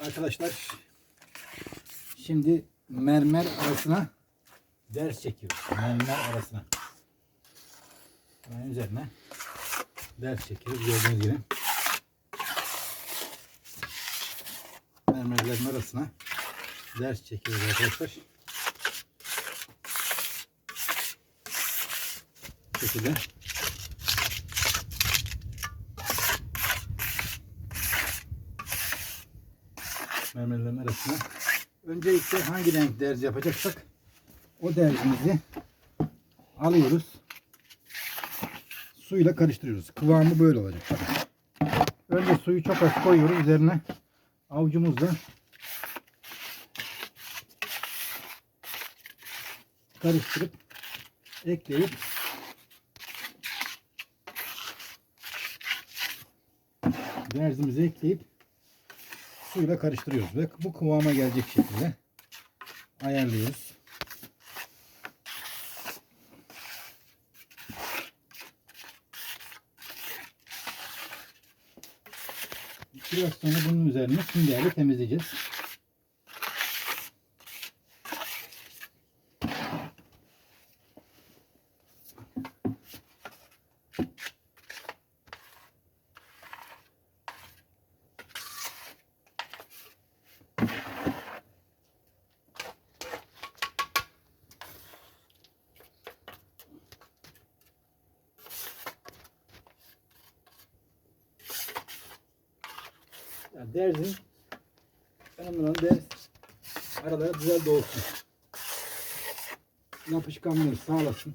Arkadaşlar şimdi mermer arasına ders çekiyoruz. Mermer arasına. Hemen üzerine ders çekiyoruz gördüğünüz gibi. Mermerlerin arasına ders çekiyoruz arkadaşlar. Bu şekilde. Mermerlerin arasına. Öncelikle hangi renk derz yapacaksak o derzimizi alıyoruz. Suyla karıştırıyoruz. Kıvamı böyle olacak. Önce suyu çok az koyuyoruz. Üzerine avucumuzla karıştırıp ekleyip derzimizi ekleyip suyla karıştırıyoruz ve bu kıvama gelecek şekilde ayarlıyoruz. Biraz sonra bunun üzerine süngerle temizleyeceğiz. Yani derzin önemli olan derz aralara güzel dolsun. Yapışkanlığı sağlasın.